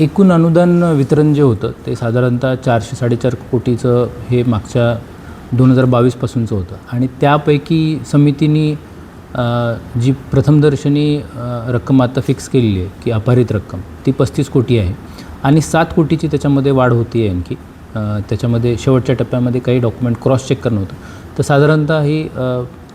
एकूण अनुदान वितरण जे होतं ते साधारणतः चारशे साडेचार कोटीचं हे मागच्या दोन हजार बावीसपासूनचं होतं. आणि त्यापैकी समितीनी जी प्रथमदर्शनी रक्कम आता फिक्स केलेली आहे की अपहरित रक्कम ती पस्तीस कोटी आहे. आणि सात कोटीची त्याच्यामध्ये वाढ होती आहे आणखी त्याच्यामध्ये शेवटच्या टप्प्यामध्ये काही डॉक्युमेंट क्रॉस चेक करणं होतं. तर साधारणतः ही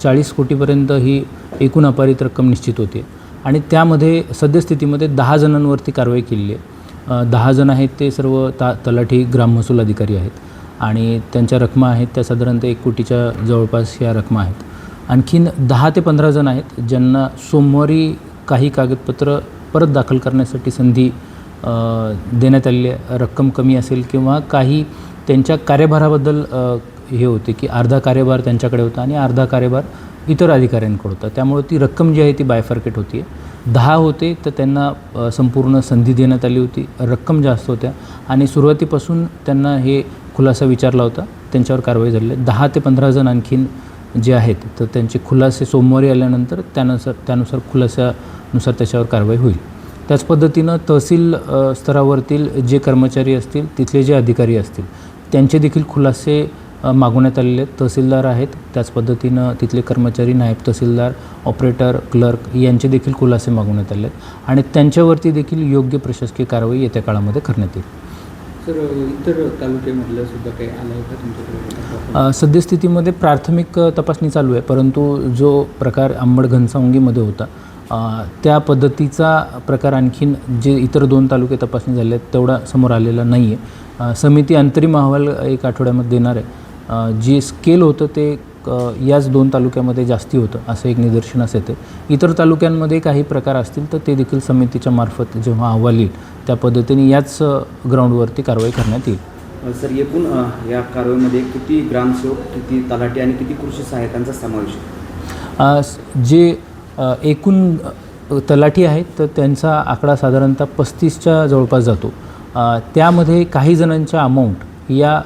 चाळीस कोटीपर्यंत ही एकूण अपहरित रक्कम निश्चित होती आणि त्यामध्ये सद्यस्थितीमध्ये दहा जणांवरती कारवाई केलेली आहे. दहा जण आहेत ते सर्व ता तलाठी ग्राम महसूल अधिकारी आहेत. आणि त्यांच्या रकमा आहेत त्या साधारणतः एक कोटीच्या जवळपास ह्या रकमा आहेत. आणखीन दहा ते पंधरा जण आहेत ज्यांना सोमवारी काही कागदपत्र परत दाखल करण्यासाठी संधी देण्यात आलेली आहे. रक्कम कमी असेल किंवा काही त्यांच्या कार्यभाराबद्दल हे होते की अर्धा कार्यभार त्यांच्याकडे होता आणि अर्धा कार्यभार इतर अधिकाऱ्यांकडे होता. त्यामुळे ती रक्कम जी आहे ती बायफार्केट होती आहे दहा होते तर त्यांना संपूर्ण संधी देण्यात आली होती. रक्कम जास्त होत्या. आणि सुरुवातीपासून त्यांना हे खुलासा विचारला होता. त्यांच्यावर कारवाई झालेली आहे. दहा ते पंधरा जण आणखीन जे आहेत तर त्यांचे खुलासे सोमवारी आल्यानंतर त्यानुसार त्यानुसार खुलासानुसार त्याच्यावर कारवाई होईल. त्याच पद्धतीनं तहसील स्तरावरतील जे कर्मचारी असतील तिथले जे अधिकारी असतील त्यांचे देखील खुलासे मागवण्यात आलेले आहेत तहसीलदार आहेत. त्याच पद्धतीनं तिथले कर्मचारी नायब तहसीलदार ऑपरेटर क्लर्क यांचे देखील खुलासे मागवण्यात आले आहेत आणि त्यांच्यावरती देखील योग्य प्रशासकीय कारवाई येत्या काळामध्ये करण्यात येईल. सर इतर तालुक्यामधलं सुद्धा काही आलं आहे का तुमच्याकडे? सद्यस्थितीमध्ये प्राथमिक तपासणी चालू आहे. परंतु जो प्रकार अंबड घनसावंगीमध्ये होता त्या पद्धतीचा प्रकार आणखीन जे इतर दोन तालुके तपासणी झाले आहेत तेवढा समोर आलेला नाही आहे समिती अंतरिम अहवाल एक आठवड्यामध्ये देणार आहे. जे स्केल होतं ते याच दोन तालुक्यामध्ये जास्ती होतं असं एक निदर्शनास येते. इतर तालुक्यांमध्ये काही प्रकार असतील तर ते देखील समितीच्या मार्फत जेव्हा अहवाल येईल त्या पद्धतीने याच ग्राउंडवरती कारवाई करण्यात येईल. सर एकूण या कारवाईमध्ये किती ग्रामसेवक किती तलाठी आणि किती कृषी सहाय्यकांचा समावेश जे एकूण तलाठी आहेत तर त्यांचा आकडा साधारणतः पस्तीसच्या जवळपास जातो. त्यामध्ये काही जणांच्या अमाऊंट या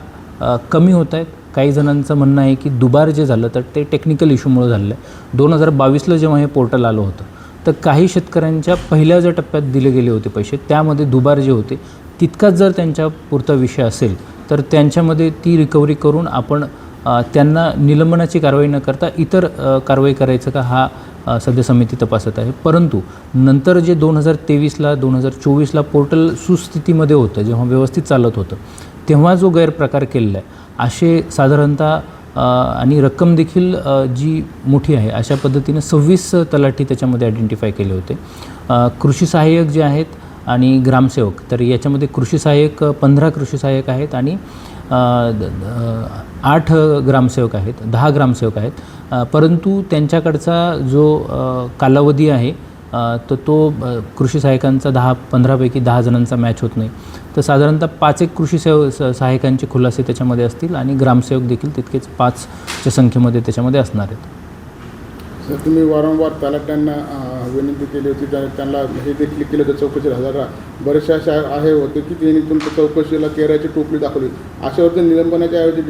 कमी होत आहेत काही जणांचं म्हणणं आहे की दुबार जे झालं तर ते टेक्निकल इश्यूमुळे झालेलं आहे. दोन हजार बावीसला जेव्हा हे पोर्टल आलं होतं तर काही शेतकऱ्यांच्या पहिल्या ज्या टप्प्यात दिले गेले होते पैसे त्यामध्ये दुबार जे होते तितकाच जर त्यांच्या पुरता विषय असेल तर त्यांच्यामध्ये ती रिकव्हरी करून आपण त्यांना निलंबनाची कारवाई न करता इतर कारवाई करायचं का हा सध्या समिती तपासत आहे. परंतु नंतर जे दोन हजार तेवीसला दोन हजार चोवीसला पोर्टल सुस्थितीमध्ये होतं जेव्हा व्यवस्थित चालत होतं तेव्हा जो गैरप्रकार केलेला आहे असे साधारणतः आणि रक्कम देखील जी मोठी आहे अशा पद्धतीने सव्वीस तलाठी त्याच्यामध्ये आयडेंटिफाय केले होते. कृषी सहाय्यक जे आहेत आणि ग्रामसेवक तर याच्यामध्ये कृषी सहाय्यक पंधरा कृषी सहाय्यक आहेत आणि आठ ग्रामसेवक आहेत दहा ग्रामसेवक आहेत. परंतु त्यांच्याकडचा जो कालावधी आहे तर तो कृषी सहाय्यकांचा दहा पंधरापैकी दहा जणांचा मॅच होत नाही. तर साधारणतः पाच एक कृषी सेव स- सहाय्यकांचे खुलासे त्याच्यामध्ये असतील आणि ग्रामसेवक देखील तितकेच पाचच्या संख्येमध्ये त्याच्यामध्ये असणार आहेत. सर तुम्ही वारंवार तलाट्यांना विनंती केली होती त्या- त्यांना हे देखील केलं होतं चौकशी हजारा बरेचसे असे आहे होते की त्यांनी तुमच्या चौकशीला केराची टोपली दाखवली. अशावरती निलंबनाच्या ऐवजी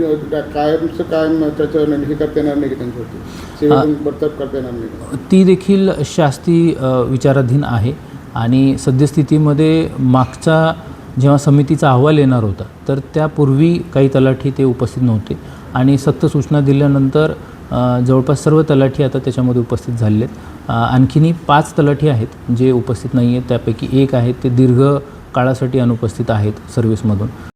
कायमचं कायम त्याचं हे करता येणार नाही की त्यांच्यावरती? सेवेतून बडतर्फ करता येणार नाही. ती देखील शास्ती विचाराधीन आहे. आणि सद्यस्थितीमध्ये मागचा जेव्हा समितीचा अहवाल येणार होता तर त्यापूर्वी काही तलाठी ते उपस्थित नव्हते. आणि सक्त सूचना दिल्यानंतर जवळपास सर्व तलाठी आता त्याच्यामध्ये उपस्थित झालेले आहेत आणखीनही पाच तलाठी आहेत जे उपस्थित नाही आहेत त्यापैकी एक आहेत ते दीर्घ काळासाठी अनुपस्थित आहेत सर्व्हिसमधून.